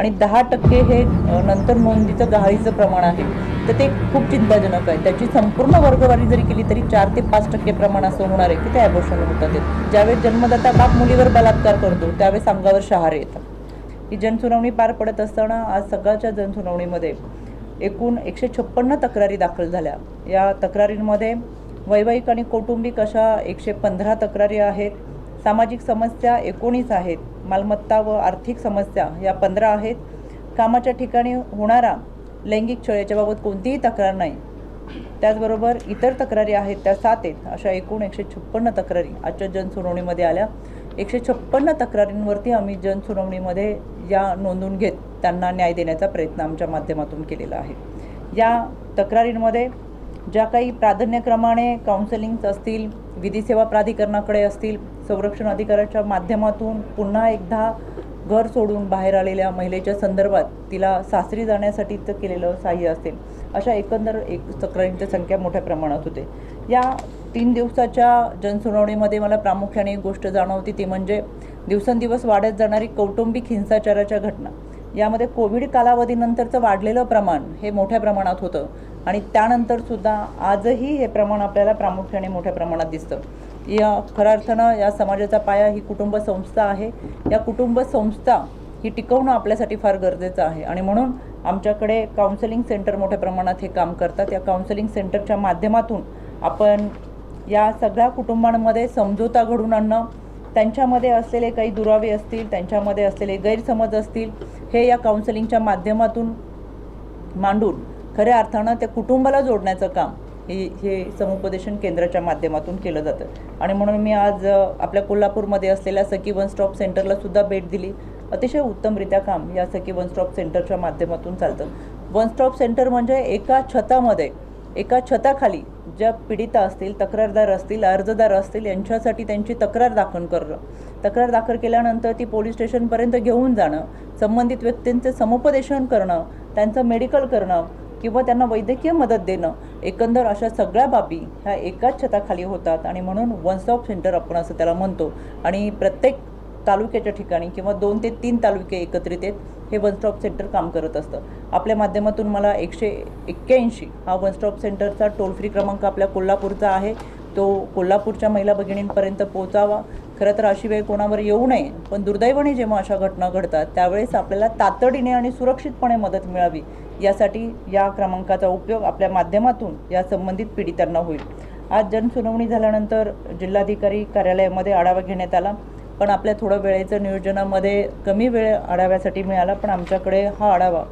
आणि दहा टक्के हे नंतर नोंदीचं गहाळीचं प्रमाण आहे. तर ते खूप चिंताजनक आहे. त्याची संपूर्ण वर्गवारी जरी केली तरी चार ते पाच टक्के प्रमाण असं होणार आहे की ते ॲबॉर्शन होतात ज्यावेळेस जन्मदाता बाप मुलीवर बलात्कार करतो त्यावेळेस अंगावर शहारे येतात. ही जनसुनावणी पार पडत असताना आज सकाळच्या जनसुनावणीमध्ये एकूण एकशे छप्पन्न तक्रारी दाखल झाल्या. या तक्रारींमध्ये वैवाहिक आणि कौटुंबिक अशा एकशे पंधरा तक्रारी आहेत. सामाजिक समस्या एकोणीस आहेत. मालमत्ता व आर्थिक समस्या या पंधरा आहेत. कामाच्या ठिकाणी होणारा लैंगिक छळ याच्याबाबत कोणतीही तक्रार नाही. त्याचबरोबर इतर तक्रारी आहेत त्या सात आहेत. अशा एकूण एकशे छप्पन्न तक्रारी आजच्या जनसुनावणीमध्ये आल्या. एकशे छप्पन्न तक्रारींवरती आम्ही जनसुनावणीमध्ये या नोंदून घेत त्यांना न्याय देण्याचा प्रयत्न आमच्या माध्यमातून केलेला आहे. या तक्रारींमध्ये ज्या काही प्राधान्यक्रमाने काउन्सिलिंग्स असतील विधी सेवा प्राधिकरणाकडे असतील संरक्षण अधिकाराच्या माध्यमातून पुन्हा एकदा घर सोडून बाहेर आलेल्या महिलेच्या संदर्भात तिला सासरी जाण्यासाठीचं केलेलं सहाय्य असेल. अशा एकंदर एक तक्रारींची संख्या मोठ्या प्रमाणात होते. या तीन दिवसाच्या जनसुनावणीमध्ये मला प्रामुख्याने एक गोष्ट जाणवती ती म्हणजे दिवसेंदिवस वाढत जाणारी कौटुंबिक हिंसाचाराच्या घटना. यामध्ये कोविड कालावधीनंतरचं वाढलेलं प्रमाण हे मोठ्या प्रमाणात होतं. आणि त्यानंतर सुद्धा आजही हे प्रमाण आपल्याला प्रामुख्याने मोठ्या प्रमाणात दिसतं. या खऱ्या अर्थानं या समाजाचा पाया ही कुटुंब संस्था आहे. या कुटुंब संस्था ही टिकवणं आपल्यासाठी फार गरजेचं आहे. आणि म्हणून आमच्याकडे काउन्सिलिंग सेंटर मोठ्या प्रमाणात हे काम करतात. या काउन्सिलिंग सेंटरच्या माध्यमातून आपण या सगळ्या कुटुंबांमध्ये समझोता घडून आणणं त्यांच्यामध्ये असलेले काही दुरावे असतील त्यांच्यामध्ये असलेले गैरसमज असतील हे या काउन्सिलिंगच्या माध्यमातून मांडून खऱ्या अर्थानं त्या कुटुंबाला जोडण्याचं काम हे हे समुपदेशन केंद्राच्या माध्यमातून केलं जातं. आणि म्हणून मी आज आपल्या कोल्हापूरमध्ये असलेल्या सखी वन स्टॉप सेंटरला सुद्धा भेट दिली. अतिशय उत्तमरित्या काम या सखी वन स्टॉप सेंटरच्या माध्यमातून चालतं. वन स्टॉप सेंटर म्हणजे एका छतामध्ये एका छताखाली ज्या पीडिता असतील तक्रारदार असतील अर्जदार असतील यांच्यासाठी त्यांची तक्रार दाखल करणं. तक्रार दाखल केल्यानंतर ती पोलीस स्टेशनपर्यंत घेऊन जाणं संबंधित व्यक्तींचे समुपदेशन करणं त्यांचं मेडिकल करणं किंवा त्यांना वैद्यकीय मदत देणं एकंदर अशा सगळ्या बाबी ह्या एकाच छताखाली होतात आणि म्हणून वन स्टॉप सेंटर आपण असं त्याला म्हणतो. आणि प्रत्येक तालुक्याच्या ठिकाणी किंवा दोन ते तीन तालुके एकत्रित आहेत हे वन स्टॉप सेंटर काम करत असतं. आपल्या माध्यमातून मला एकशे एक्क्याऐंशी हा वन स्टॉप सेंटरचा टोल फ्री क्रमांक आपल्या कोल्हापूरचा आहे. तो कोल्हापूरच्या महिला भगिनींपर्यंत पोहोचावा. खरं तर अशी वेळ कोणावर येऊ नये पण दुर्दैवाने जेव्हा अशा घटना घडतात त्यावेळेस आपल्याला तातडीने आणि सुरक्षितपणे मदत मिळावी. यासाठी या क्रमांकाचा उपयोग आपल्या माध्यमातून या संबंधित पीडितांना होईल. आज जनसुनावणी झाल्यानंतर जिल्हाधिकारी कार्यालयामध्ये आढावा घेण्यात आला. पण आपल्या थोडं वेळेचं नियोजनामध्ये कमी वेळ आढाव्यासाठी मिळाला पण आमच्याकडे हा आढावा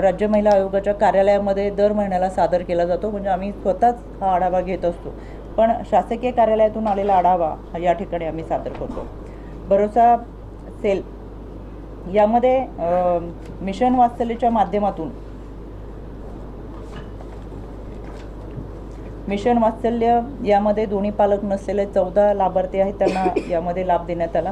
राज्य महिला आयोगाच्या कार्यालयामध्ये दर महिन्याला सादर केला जातो. म्हणजे आम्ही स्वतःच हा आढावा घेत असतो. पण शासकीय कार्यालयातून आलेला आढावा हा या ठिकाणी आम्ही सादर करतो. भरोसा सेल यामध्ये मिशन वात्सल्यच्या माध्यमातून मिशन वात्सल्य यामध्ये दोन्ही पालक नसलेले चौदा लाभार्थी आहेत त्यांना यामध्ये लाभ देण्यात आला.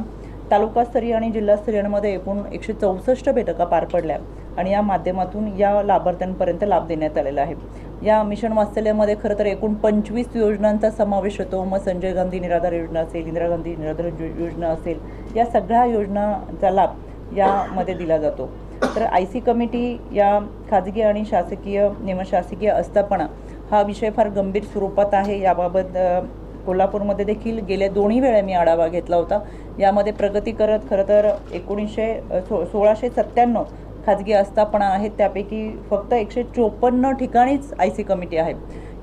तालुकास्तरीय आणि जिल्हास्तरीयांमध्ये एकूण एकशे चौसष्ट बैठका पार पडल्या. आणि या माध्यमातून या लाभार्थ्यांपर्यंत लाभ देण्यात आलेला आहे. या मिशन वास्तल्यामध्ये खरं तर एकूण पंचवीस योजनांचा समावेश होतो. मग संजय गांधी निराधार योजना असेल इंदिरा गांधी निराधार योजना असेल या सगळ्या योजनांचा लाभ यामध्ये दिला जातो. तर आय सी कमिटी या खाजगी आणि शासकीय निमशासकीय आस्थापना हा विषय फार गंभीर स्वरूपात आहे. याबाबत कोल्हापूरमध्ये देखील गेल्या दोन्ही वेळा मी आढावा घेतला होता. यामध्ये प्रगती करत खरं तर एकोणीसशे सो सोळाशे सत्त्याण्णव खाजगी आस्थापना आहेत त्यापैकी फक्त एकशे चोपन्न ठिकाणीच आय सी कमिटी आहे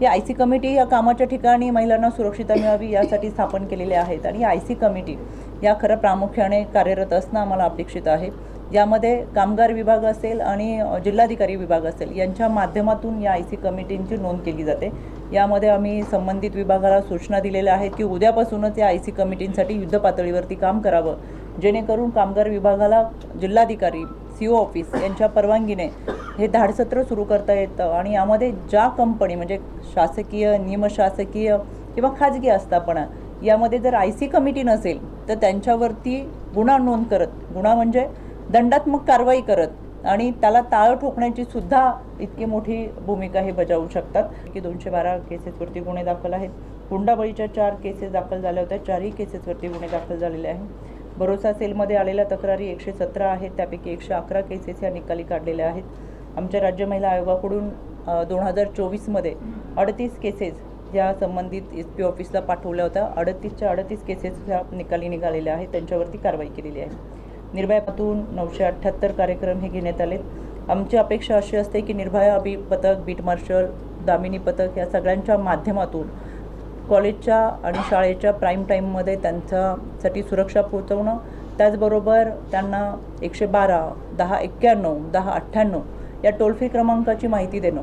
या आय सी कमिटी या कामाच्या ठिकाणी महिलांना सुरक्षितता मिळावी यासाठी स्थापन केलेल्या आहेत आणि आय सी कमिटी या खरं प्रामुख्याने कार्यरत असणं आम्हाला अपेक्षित आहे. यामध्ये कामगार विभाग असेल आणि जिल्हाधिकारी विभाग असेल यांच्या माध्यमातून या आय सी कमिटींची नोंद केली जाते. यामध्ये आम्ही संबंधित विभागाला सूचना दिलेल्या आहेत की उद्यापासूनच या आय सी कमिटींसाठी युद्ध पातळीवरती काम करावं. जेणेकरून कामगार विभागाला जिल्हाधिकारी सी ओ ऑफिस यांच्या परवानगीने हे धाडसत्र सुरू करता येतं. आणि यामध्ये ज्या कंपनी म्हणजे शासकीय निमशासकीय किंवा खाजगी आस्थापना यामध्ये जर आय सी कमिटी नसेल तर त्यांच्यावरती गुन्हा नोंद करत गुन्हा म्हणजे दंडात्मक कारवाई करत आणि त्याला टाळं ठोकण्याची सुद्धा इतकी मोठी भूमिका हे बजावू शकतात. की दोनशे बारा केसेसवरती गुन्हे दाखल आहेत. हुंडाबळीच्या चार केसेस दाखल झाल्या होत्या. चारही केसेसवरती गुन्हे दाखल झालेले आहेत. भरोसा सेलमध्ये आलेल्या तक्रारी एकशे सतरा आहेत. त्यापैकी एकशे अकरा केसेस या निकाली काढलेल्या आहेत. आमच्या राज्य महिला आयोगाकडून दोन हजार चोवीसमध्ये अडतीस केसेस या संबंधित एस पी ऑफिसला पाठवल्या होत्या. अडतीसच्या अडतीस केसेस ह्या निकाली निघालेल्या आहेत. त्यांच्यावरती कारवाई केलेली आहे. निर्भयातून नऊशे अठ्ठ्याहत्तर कार्यक्रम हे घेण्यात आले आमची अपेक्षा अशी असते की निर्भया अभि पथक बीट मार्शल दामिनी पथक या सगळ्यांच्या माध्यमातून कॉलेजच्या आणि शाळेच्या प्राईम टाईममध्ये त्यांच्यासाठी सुरक्षा पोहोचवणं. त्याचबरोबर त्यांना एकशे बारा दहा एक्क्याण्णव दहा अठ्ठ्याण्णव या टोल फ्री क्रमांकाची माहिती देणं.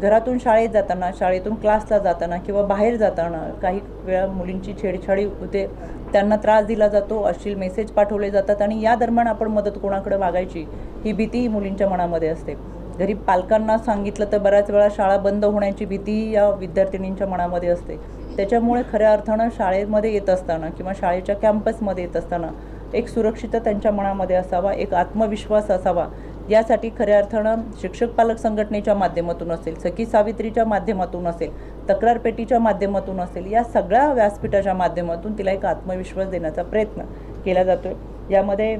घरातून शाळेत जाताना शाळेतून क्लासला जाताना किंवा बाहेर जाताना काही वेळा मुलींची छेडछाडी होते त्यांना त्रास दिला जातो अश्लील मेसेज पाठवले जातात आणि या दरम्यान आपण मदत कोणाकडे मागायची ही भीती मुलींच्या मनामध्ये असते. घरी पालकांना सांगितलं तर बऱ्याच वेळा शाळा बंद होण्याची भीती या विद्यार्थिनींच्या मनामध्ये असते. त्याच्यामुळे खऱ्या अर्थानं शाळेमध्ये येत असताना किंवा शाळेच्या कॅम्पसमध्ये येत असताना एक सुरक्षितता त्यांच्या मनामध्ये असावा एक आत्मविश्वास असावा यासाठी खऱ्या अर्थानं शिक्षक पालक संघटनेच्या माध्यमातून असेल सखी सावित्रीच्या माध्यमातून असेल तक्रार पेटीच्या माध्यमातून असेल या सगळ्या व्यासपीठाच्या माध्यमातून तिला एक आत्मविश्वास देण्याचा प्रयत्न केला जातो यामध्ये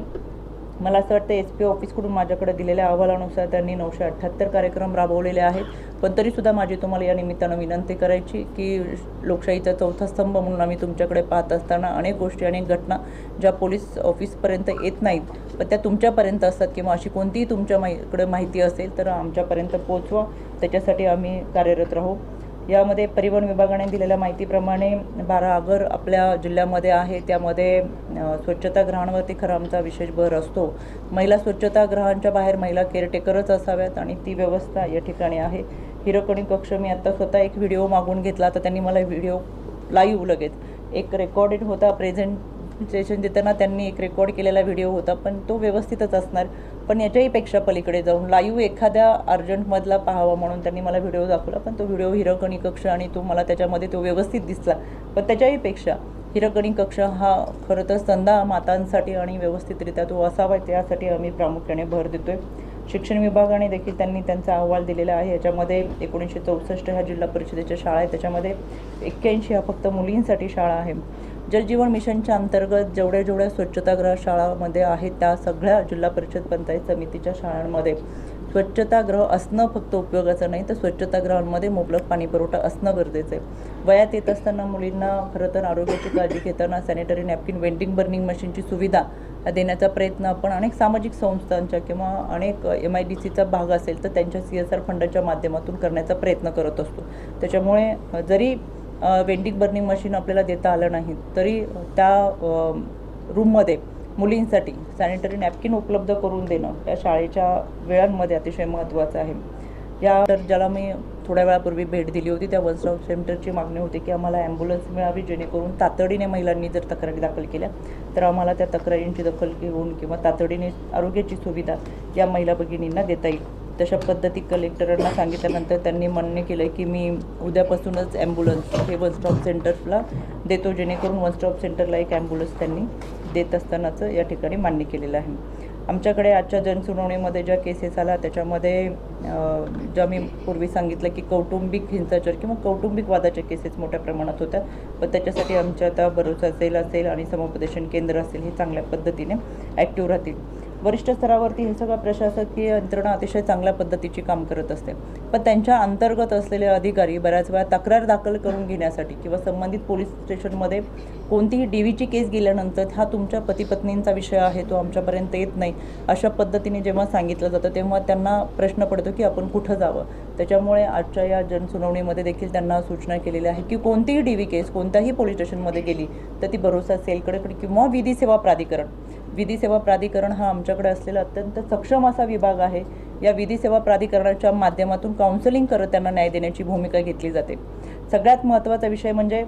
मला असं वाटतं एस पी ऑफिसकडून माझ्याकडे दिलेल्या अहवालानुसार त्यांनी नऊशे अठ्ठ्याहत्तर कार्यक्रम राबवलेले आहेत. पण तरीसुद्धा माझी तुम्हाला या निमित्तानं विनंती करायची की लोकशाहीचा चौथा स्तंभ म्हणून आम्ही तुमच्याकडे पाहत असताना अनेक गोष्टी अनेक घटना ज्या पोलीस ऑफिसपर्यंत येत नाहीत पण त्या तुमच्यापर्यंत असतात किंवा अशी कोणतीही तुमच्या माहीकडे माहिती असेल तर आमच्यापर्यंत पोचवा त्याच्यासाठी आम्ही कार्यरत राहू. यामध्ये परिवहन विभागाने दिलेल्या माहितीप्रमाणे बारा आगर आपल्या जिल्ह्यामध्ये आहे त्यामध्ये अ, स्वच्छतागृहांवरती खरं आमचा विशेष भर असतो. महिला स्वच्छतागृहांच्या बाहेर महिला केअरटेकरच असाव्यात आणि ती व्यवस्था या ठिकाणी आहे. हिरकणी कक्ष मी आत्ता स्वतः एक व्हिडिओ मागून घेतला तर त्यांनी मला व्हिडिओ लाईव्ह लगेच. एक रेकॉर्डेड होता. प्रेझेंटेशन देताना त्यांनी एक रेकॉर्ड केलेला व्हिडिओ होता पण तो व्यवस्थितच असणार. पण याच्याही पेक्षा पलीकडे जाऊन लाईव्ह एखाद्या अर्जंटमधला पाहावा म्हणून त्यांनी मला व्हिडिओ दाखवला पण तो व्हिडिओ हिरकणी कक्ष आणि तो मला त्याच्यामध्ये तो व्यवस्थित दिसला. पण त्याच्याही पेक्षा हिरकणी कक्ष हा खरं तर संधा मातांसाठी आणि व्यवस्थितरित्या तो असावा त्यासाठी आम्ही प्रामुख्याने भर देतोय. शिक्षण विभागाने देखील त्यांनी त्यांचा अहवाल दिलेला आहे. याच्यामध्ये एकोणीसशे चौसष्ट ह्या जिल्हा परिषदेच्या शाळा आहेत त्याच्यामध्ये एक्क्याऐंशी ह्या फक्त मुलींसाठी शाळा आहे. जलजीवन मिशनच्या अंतर्गत जेवढ्या जेवढ्या स्वच्छतागृह शाळामध्ये आहेत त्या सगळ्या जिल्हा परिषद पंचायत समितीच्या शाळांमध्ये. स्वच्छतागृह असणं फक्त उपयोगाचं नाही तर स्वच्छतागृहांमध्ये मुबलक पाणी पुरवठा असणं गरजेचं आहे. वयात येत असताना मुलींना खरं तर आरोग्याची काळजी घेताना सॅनिटरी नॅपकिन वेंडिंग बर्निंग मशीनची सुविधा देण्याचा प्रयत्न आपण अनेक सामाजिक संस्थांच्या किंवा अनेक एम आय डी सीचा भाग असेल तर त्यांच्या सी एस आर फंडाच्या माध्यमातून करण्याचा प्रयत्न करत असतो. त्याच्यामुळे जरी वेंडिंग बर्निंग मशीन आपल्याला देता आलं नाही तरी त्या रूममध्ये मुलींसाठी सॅनिटरी नॅपकिन उपलब्ध करून देणं या शाळेच्या वेळांमध्ये अतिशय महत्त्वाचं आहे. या तर ज्याला मी थोड्या वेळापूर्वी भेट दिली होती त्या वन स्टॉप सेंटरची मागणी होती की आम्हाला ॲम्ब्युलन्स मिळावी जेणेकरून तातडीने महिलांनी जर तक्रारी दाखल केल्या तर आम्हाला त्या तक्रारींची दखल घेऊन किंवा तातडीने आरोग्याची सुविधा या महिला भगिनींना देता येईल. तशा पद्धती कलेक्टरांना सांगितल्यानंतर त्यांनी मान्य केलं आहे की मी उद्यापासूनच ॲम्ब्युलन्स हे वन स्टॉप सेंटरला देतो जेणेकरून वन स्टॉप सेंटरला एक ॲम्ब्युलन्स त्यांनी देत असतानाचं या ठिकाणी मान्य केलेलं आहे. आमच्याकडे आजच्या जनसुनावणीमध्ये ज्या केसेस आल्या त्याच्यामध्ये ज्या मी पूर्वी सांगितलं की कौटुंबिक हिंसाचार किंवा कौटुंबिक वादाच्या केसेस मोठ्या प्रमाणात होत्या पण त्याच्यासाठी आमच्या आता भरोसा असेल असेल आणि समुपदेशन केंद्र असेल हे चांगल्या पद्धतीने ॲक्टिव्ह राहतील. वरिष्ठ स्तरावरती हे सगळं प्रशासकीय यंत्रणा अतिशय चांगल्या पद्धतीची काम करत असते. पण त्यांच्या अंतर्गत असलेले अधिकारी बऱ्याच वेळा तक्रार दाखल करून घेण्यासाठी किंवा संबंधित पोलीस स्टेशनमध्ये कोणतीही डी व्हीची केस गेल्यानंतर हा तुमच्या पतीपत्नींचा विषय आहे तो आमच्यापर्यंत येत नाही अशा पद्धतीने जेव्हा सांगितलं जातं तेव्हा त्यांना प्रश्न पडतो की आपण कुठं जावं? त्याच्यामुळे आजच्या या जनसुनावणीमध्ये देखील त्यांना सूचना केलेल्या आहे की कोणतीही डी व्ही केस कोणत्याही पोलीस स्टेशनमध्ये गेली तर ती भरोसा सेलकडे किंवा विधी सेवा प्राधिकरण विधी सेवा प्राधिकरण हा आमच्याकडे असलेला अत्यंत सक्षम असा विभाग आहे. या विधी सेवा प्राधिकरणाच्या माध्यमातून काउन्सिलिंग करत त्यांना न्याय देण्याची भूमिका घेतली जाते. सगळ्यात महत्त्वाचा विषय म्हणजे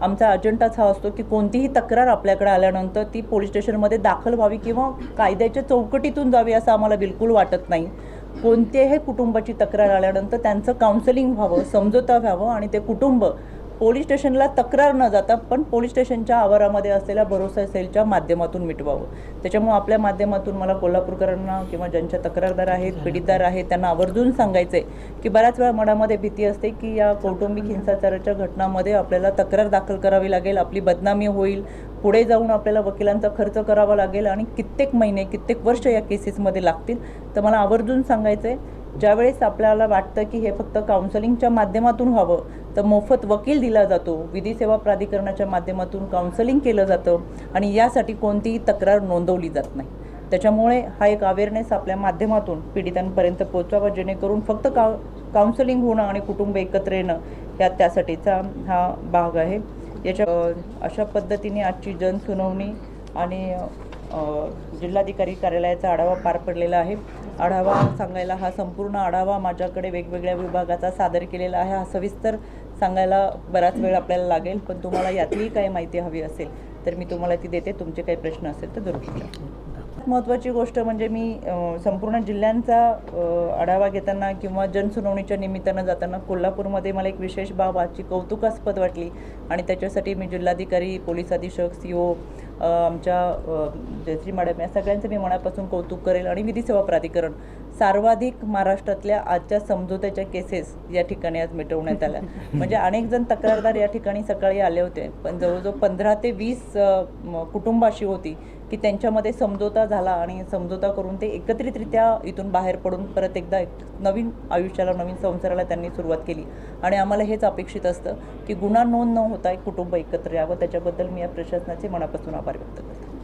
आमचा अजेंडाच हा असतो की कोणतीही तक्रार आपल्याकडे आल्यानंतर ती पोलीस स्टेशनमध्ये दाखल व्हावी किंवा कायद्याच्या चौकटीतून जावी असं आम्हाला बिलकुल वाटत नाही. कोणत्याही कुटुंबाची तक्रार आल्यानंतर त्यांचं काउन्सिलिंग व्हावं समजोता व्हावं आणि ते कुटुंब पोलीस स्टेशनला तक्रार न जाता पण पोलीस स्टेशनच्या आवारामध्ये असलेल्या भरोसा सेलच्या माध्यमातून मिटवावं. त्याच्यामुळे आपल्या माध्यमातून मला कोल्हापूरकरांना किंवा ज्यांच्या तक्रारदार आहेत पीडितदार आहेत त्यांना आवर्जून सांगायचं आहे की बऱ्याच वेळा मनामध्ये भीती असते की या कौटुंबिक हिंसाचाराच्या घटनामध्ये आपल्याला तक्रार दाखल करावी लागेल आपली बदनामी होईल. पुढे जाऊन आपल्याला वकिलांचा खर्च करावा लागेल आणि कित्येक महिने कित्येक वर्ष या केसेसमध्ये लागतील. तर मला आवर्जून सांगायचं आहे ज्यावेळेस आपल्याला वाटतं की हे फक्त काउन्सलिंगच्या माध्यमातून व्हावं तर मोफत वकील दिला जातो. विधी सेवा प्राधिकरणाच्या माध्यमातून काउन्सलिंग केलं जातं आणि यासाठी कोणतीही तक्रार नोंदवली जात नाही. त्याच्यामुळे हा एक अवेअरनेस आपल्या माध्यमातून पीडितांपर्यंत पोहोचावा जेणेकरून फक्त काउ काउन्सलिंग होणं आणि कुटुंब एकत्र येणं या त्यासाठीचा हा भाग आहे. याच्या अशा पद्धतीने आजची जनसुनावणी आणि जिल्हाधिकारी कार्यालयाचा आढावा पार पडलेला आहे. आढावा सांगायला हा संपूर्ण आढावा माझ्याकडे वेगवेगळ्या विभागाचा सादर केलेला आहे. हा सविस्तर सांगायला बराच वेळ आपल्याला लागेल पण तुम्हाला यातलीही काही माहिती हवी असेल तर मी तुम्हाला ती देते. तुमचे काही प्रश्न असेल तर जरूर विचारा. महत्त्वाची गोष्ट म्हणजे मी संपूर्ण जिल्ह्यांचा आढावा घेताना किंवा जनसुनावणीच्या निमित्तानं जाताना कोल्हापूरमध्ये मला एक विशेष बाब आजची कौतुकास्पद वाटली. आणि त्याच्यासाठी मी जिल्हाधिकारी पोलीस अधीक्षक सी ओ आमच्या जयश्री मॅडम या सगळ्यांचं मी मनापासून कौतुक करेल आणि विधी सेवा प्राधिकरण सर्वाधिक महाराष्ट्रातल्या आजच्या समझोत्याच्या केसेस या ठिकाणी आज मिटवण्यात आल्या. म्हणजे अनेक जण तक्रारदार या ठिकाणी सकाळी आले होते. पण जवळजवळ पंधरा ते वीस अ, म, कुटुंब अशी होती. की त्यांच्यामध्ये समझोता झाला आणि समझोता करून ते एकत्रितरित्या इथून बाहेर पडून परत एकदा एक नवीन आयुष्याला नवीन संसाराला त्यांनी सुरुवात केली. आणि आम्हाला हेच अपेक्षित असतं की गुन्हा नोंद न होता एक कुटुंब एकत्र यावं. त्याच्याबद्दल मी या प्रशासनाचे मनापासून आभार व्यक्त करते.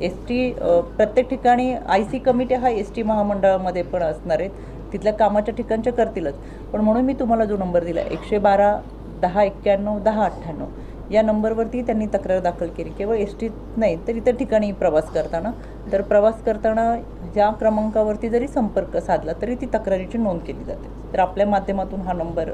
एस टी प्रत्येक ठिकाणी आय सी कमिटी हा एस टी महामंडळामध्ये पण असणार आहेत तिथल्या कामाच्या ठिकाणच्या करतीलच. पण म्हणून मी तुम्हाला जो नंबर दिला एकशे बारा दहा एक्क्याण्णव दहा अठ्ठ्याण्णव या नंबरवरती त्यांनी तक्रार दाखल केली. केवळ एस टीत नाही तर इतर ठिकाणी प्रवास करताना. तर प्रवास करताना ह्या क्रमांकावरती जरी संपर्क साधला तरी ती तक्रारीची नोंद केली जाते. तर आपल्या माध्यमातून हा नंबर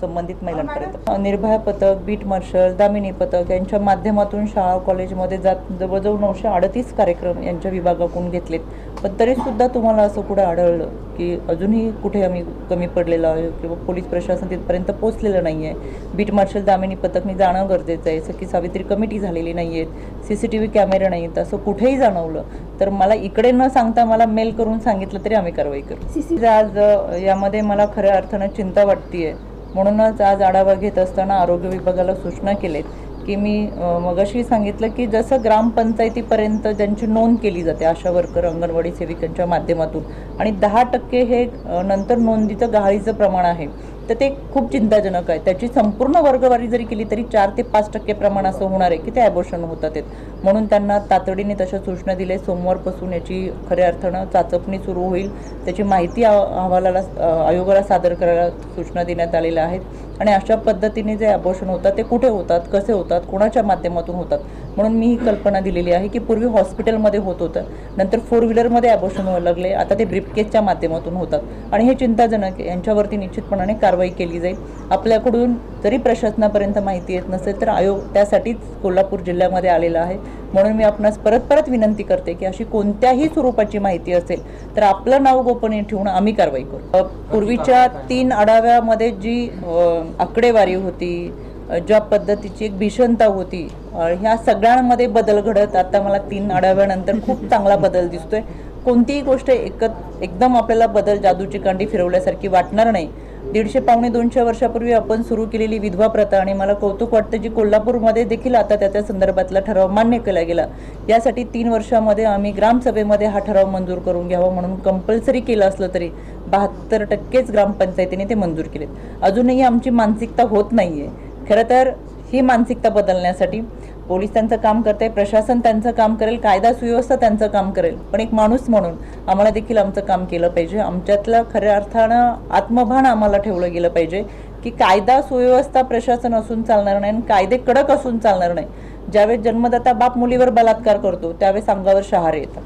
संबंधित महिलांपर्यंत निर्भया पथक बीट मार्शल दामिनी पथक यांच्या माध्यमातून शाळा कॉलेजमध्ये जात जवळजवळ नऊशे अडतीस कार्यक्रम यांच्या विभागाकडून घेतलेत. पण तरीसुद्धा तुम्हाला असं कुठे आढळलं की अजूनही कुठे आम्ही कमी पडलेलो आहे किंवा पोलीस प्रशासन तिथपर्यंत पोहोचलेलं नाही आहे बीट मार्शल दामिनी पथकनी जाणं गरजेचं आहे. सखी सावित्री कमिटी झालेली नाही आहेत सी सी टी व्ही कॅमेरे नाहीत असं कुठेही जाणवलं तर मला इकडे न सांगता मला मेल करून सांगितलं तरी आम्ही कारवाई करू. आज यामध्ये मला खऱ्या अर्थानं चिंता वाटतीये. म्हणूनच आज आढावा घेत असताना आरोग्य विभागाला सूचना केलेत की मी मगाशी सांगितलं की जसं ग्रामपंचायतीपर्यंत ज्यांची नोंद केली जाते आशा वर्कर अंगणवाडी सेविकांच्या माध्यमातून आणि दहा टक्के हे नंतर नोंदीचं गहाळीचं प्रमाण आहे तर ते खूप चिंताजनक आहे त्याची संपूर्ण वर्गवारी जरी केली तरी चार ते पाच टक्के प्रमाण असं होणार आहे की ते ॲबॉर्शन होतात आहेत. म्हणून त्यांना तातडीने तशा सूचना दिल्या सोमवारपासून याची खऱ्या अर्थानं चाचपणी सुरू होईल त्याची माहिती अहवालाला आयोगाला सादर करायला सूचना देण्यात आलेल्या आहेत आणि अशा पद्धतीने जे अबॉर्शन होतात ते कुठे होतात कसे होतात कोणाच्या माध्यमातून होतात? म्हणून मी ही कल्पना दिलेली आहे की पूर्वी हॉस्पिटलमध्ये होत होतं. नंतर फोर व्हीलरमध्ये अबॉर्शन व्हायला लागले. आता ते ब्रिफकेसच्या माध्यमातून होतात. आणि हे चिंताजनक यांच्यावरती निश्चितपणाने कारवाई केली जाईल. आपल्याकडून जरी प्रशासनापर्यंत माहिती येत नसेल तर आयोग त्यासाठीच कोल्हापूर जिल्ह्यामध्ये आलेला आहे. म्हणून मी आपणास परत परत विनंती करते की अशी कोणत्याही स्वरूपाची माहिती असेल तर आपलं नाव गोपनीय ठेवून आम्ही कारवाई करू. पूर्वीच्या तीन आढाव्यामध्ये जी आकडेवारी होती ज्या पद्धतीची एक भीषणता होती ह्या सगळ्यांमध्ये बदल घडत आता मला तीन आढाव्यानंतर खूप चांगला बदल दिसतोय. कोणतीही गोष्ट एकत एकदम आपल्याला बदल जादूची कांडी फिरवल्यासारखी वाटणार नाही. दीडशे पावणे दोनशे वर्षापूर्वी आपण सुरू केलेली विधवा प्रथा आणि मला कौतुक वाटतं जी कोल्हापूरमध्ये देखील आता त्याच्या संदर्भातला ठराव मान्य केला गेला. यासाठी तीन वर्षामध्ये आम्ही ग्रामसभेमध्ये हा ठराव मंजूर करून घ्यावा म्हणून कंपल्सरी केलं असलं तरी बहात्तर टक्केच ग्रामपंचायतीने ते मंजूर केलेत. अजूनही आमची मानसिकता होत नाही आहे खरं तर ही मानसिकता बदलण्यासाठी पोलीस त्यांचं काम करते प्रशासन त्यांचं काम करेल कायदा सुव्यवस्था त्यांचं काम करेल. पण एक माणूस म्हणून आम्हाला देखील आमचं काम केलं पाहिजे. आमच्यातलं खऱ्या अर्थानं आत्मभान आम्हाला ठेवलं गेलं पाहिजे की कायदा सुव्यवस्था प्रशासन असून चालणार नाही आणि कायदे कडक असून चालणार नाही. ज्यावेळेस जन्मदाता बाप मुलीवर बलात्कार करतो त्यावेळेस अंगावर शहारे येतात.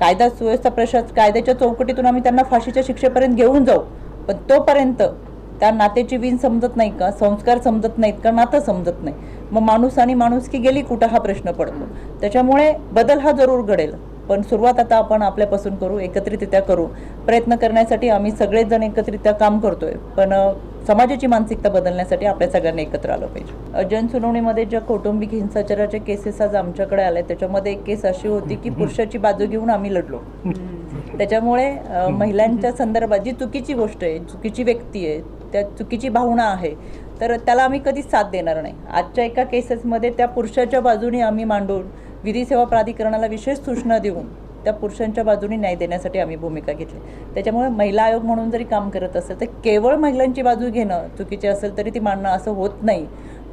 कायदा सुव्यवस्था प्रशास कायद्याच्या चौकटीतून आम्ही त्यांना फाशीच्या शिक्षेपर्यंत घेऊन जाऊ. पण तोपर्यंत त्या नात्याची वीण समजत नाही का? संस्कार समजत नाहीत का? नातं समजत नाही. मग माणूस आणि माणुसकी गेली कुठं हा प्रश्न पडतो? त्याच्यामुळे बदल हा जरूर घडेल. पण सुरुवात आता आपण आपल्यापासून करू एकत्रितरित्या करू. प्रयत्न करण्यासाठी आम्ही सगळेच जण एकत्रितरित्या काम करतोय. पण समाजाची मानसिकता बदलण्यासाठी आपल्या सगळ्यांनी एकत्र आलं पाहिजे. जनसुनावणीमध्ये ज्या कौटुंबिक हिंसाचाराच्या केसेस आज आमच्याकडे आल्या त्याच्यामध्ये एक केस अशी होती की पुरुषाची बाजू घेऊन आम्ही लढलो. त्याच्यामुळे महिलांच्या संदर्भात जी चुकीची गोष्ट आहे चुकीची व्यक्ती आहे त्या चुकीची भावना आहे तर त्याला आम्ही कधीच साथ देणार नाही. आजच्या एका केसेसमध्ये त्या पुरुषाच्या बाजूने आम्ही मांडून विधी सेवा प्राधिकरणाला विशेष सूचना देऊन त्या पुरुषांच्या बाजूने न्याय देण्यासाठी आम्ही भूमिका घेतली. त्याच्यामुळे महिला आयोग म्हणून जरी काम करत असेल तर केवळ महिलांची बाजू घेणं चुकीचे असेल तरी ती मांडणं असं होत नाही.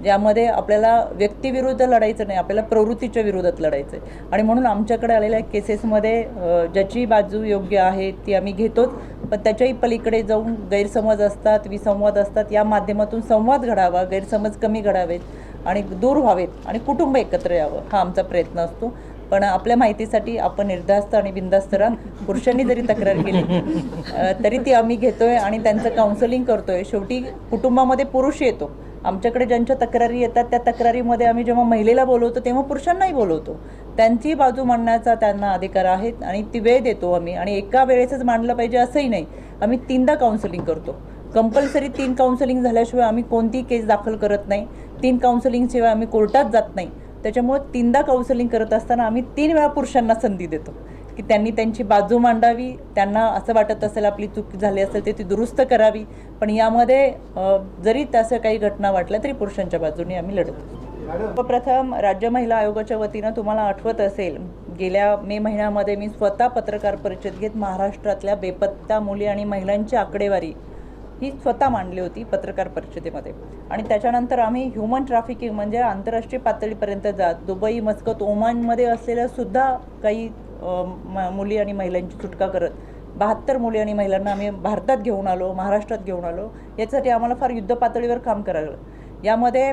ज्यामध्ये आपल्याला व्यक्तीविरुद्ध लढायचं नाही आपल्याला प्रवृत्तीच्या विरोधात लढायचं आहे. आणि म्हणून आमच्याकडे आलेल्या केसेसमध्ये ज्याची बाजू योग्य आहे ती आम्ही घेतोच. पण त्याच्याही पलीकडे जाऊन गैरसमज असतात विसंवाद असतात या माध्यमातून संवाद घडावा गैरसमज कमी घडावेत आणि दूर व्हावेत आणि कुटुंब एकत्र यावं हा आमचा प्रयत्न असतो. पण आपल्या माहितीसाठी आपण निर्धास्त आणि बिंदास्त राहा. पुरुषांनी जरी तक्रार केली तरी ती आम्ही घेतोय आणि त्यांचं काउन्सलिंग करतोय. शेवटी कुटुंबामध्ये पुरुष येतो. आमच्याकडे ज्यांच्या तक्रारी येतात त्या तक्रारीमध्ये आम्ही जेव्हा महिलेला बोलवतो तेव्हा पुरुषांनाही बोलवतो. त्यांची बाजू मांडण्याचा त्यांना अधिकार आहे आणि ती वेळ देतो आम्ही. आणि एका वेळेसच मांडलं पाहिजे असंही नाही. आम्ही तीनदा काउन्सिलिंग करतो. कंपल्सरी तीन काउन्सिलिंग झाल्याशिवाय आम्ही कोणतीही केस दाखल करत नाही. तीन काउन्सिलिंगशिवाय आम्ही कोर्टात जात नाही. त्याच्यामुळे तीनदा काउन्सिलिंग करत असताना आम्ही तीन वेळा पुरुषांना संधी देतो. की त्यांनी त्यांची बाजू मांडावी त्यांना असं वाटत असेल आपली चूक झाली असेल ते ती दुरुस्त करावी. पण यामध्ये जरी तसं काही घटना वाटल्या तरी पुरुषांच्या बाजूने आम्ही लढत. सर्वप्रथम राज्य महिला आयोगाच्या वतीनं तुम्हाला आठवत असेल गेल्या मे महिन्यामध्ये मी स्वतः पत्रकार परिषद घेत महाराष्ट्रातल्या बेपत्ता मुली आणि महिलांची आकडेवारी ही स्वतः मांडली होती पत्रकार परिषदेमध्ये. आणि त्याच्यानंतर आम्ही ह्युमन ट्रॅफिकिंग म्हणजे आंतरराष्ट्रीय पातळीपर्यंत जात दुबई मस्कत ओमानमध्ये असलेल्या सुद्धा काही मुली आणि महिलांची सुटका करत बहात्तर मुली आणि महिलांना आम्ही भारतात घेऊन आलो महाराष्ट्रात घेऊन आलो. याच्यासाठी आम्हाला फार युद्ध पातळीवर काम करावं लागलं. यामध्ये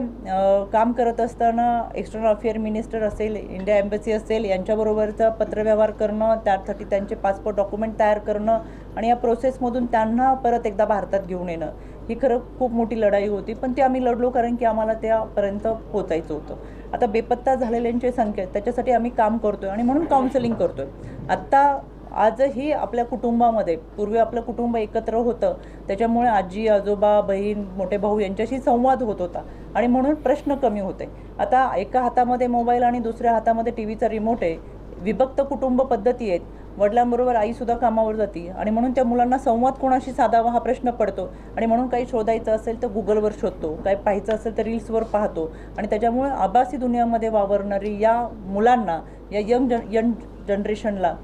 काम करत असताना एक्सटर्नल अफेअर मिनिस्टर असेल इंडिया एम्बसी असेल यांच्याबरोबरचा पत्रव्यवहार करणं त्यासाठी त्यांचे पासपोर्ट डॉक्युमेंट तयार करणं आणि या प्रोसेसमधून त्यांना परत एकदा भारतात घेऊन येणं. ही खरं खूप मोठी लढाई होती पण ती आम्ही लढलो कारण की आम्हाला त्यापर्यंत पोचायचं होतं. आता बेपत्ता झालेल्यांची संख्या आहे, त्याच्यासाठी आम्ही काम करतो आहे आणि म्हणून काउन्सिलिंग करतो आहे आत्ता आजही आपल्या कुटुंबामध्ये पूर्वी आपलं कुटुंब एकत्र होतं त्याच्यामुळे आजी आजोबा बहीण मोठे भाऊ यांच्याशी संवाद होत होता आणि म्हणून प्रश्न कमी होते. आता एका हातामध्ये मोबाईल आणि दुसऱ्या हातामध्ये टी व्हीचा रिमोट आहे विभक्त कुटुंब पद्धती आहेत वडिलांबरोबर आईसुद्धा कामावर जाते आणि म्हणून त्या मुलांना संवाद कोणाशी साधावा हा प्रश्न पडतो. आणि म्हणून काही शोधायचं असेल तर गुगलवर शोधतो. काही पाहायचं असेल तर रील्सवर पाहतो. आणि त्याच्यामुळे आभासी दुनियामध्ये वावरणारी या मुलांना या यंग जन यंग जनरेशनला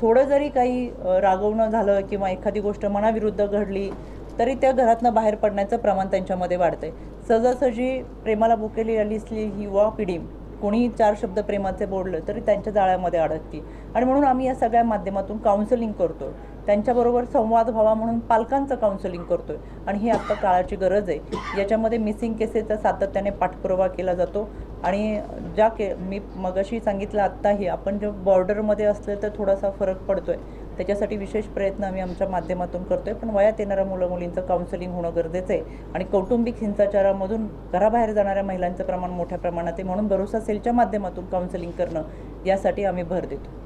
थोडं जरी काही रागवणं झालं किंवा एखादी गोष्ट मनाविरुद्ध घडली तरी त्या घरातनं बाहेर पडण्याचं प्रमाण त्यांच्यामध्ये वाढतंय. सहजासहजी प्रेमाला भुकेली असली ही युवा पिढी कोणी चार शब्द प्रेमाचे बोललं तरी त्यांच्या जाळ्यामध्ये अडकती आणि म्हणून आम्ही या सगळ्या माध्यमातून काउन्सिलिंग करतो त्यांच्याबरोबर संवाद व्हावा म्हणून पालकांचं काउन्सिलिंग करतोय. आणि ही आत्ता काळाची गरज आहे. याच्यामध्ये मिसिंग केसेसचा सातत्याने पाठपुरावा केला जातो. आणि ज्या के मी मगाशी सांगितलं आत्ताही आपण जे बॉर्डरमध्ये असलं तर थोडासा फरक पडतोय. त्याच्यासाठी विशेष प्रयत्न आम्ही आमच्या माध्यमातून करतो आहे पण वयात येणाऱ्या मुलं मुलींचं काउन्सिलिंग होणं गरजेचं आहे. आणि कौटुंबिक हिंसाचारामधून घराबाहेर जाणाऱ्या महिलांचं प्रमाण मोठ्या प्रमाणात आहे. म्हणून भरोसा सेलच्या माध्यमातून काउन्सिलिंग करणं यासाठी आम्ही भर देतो.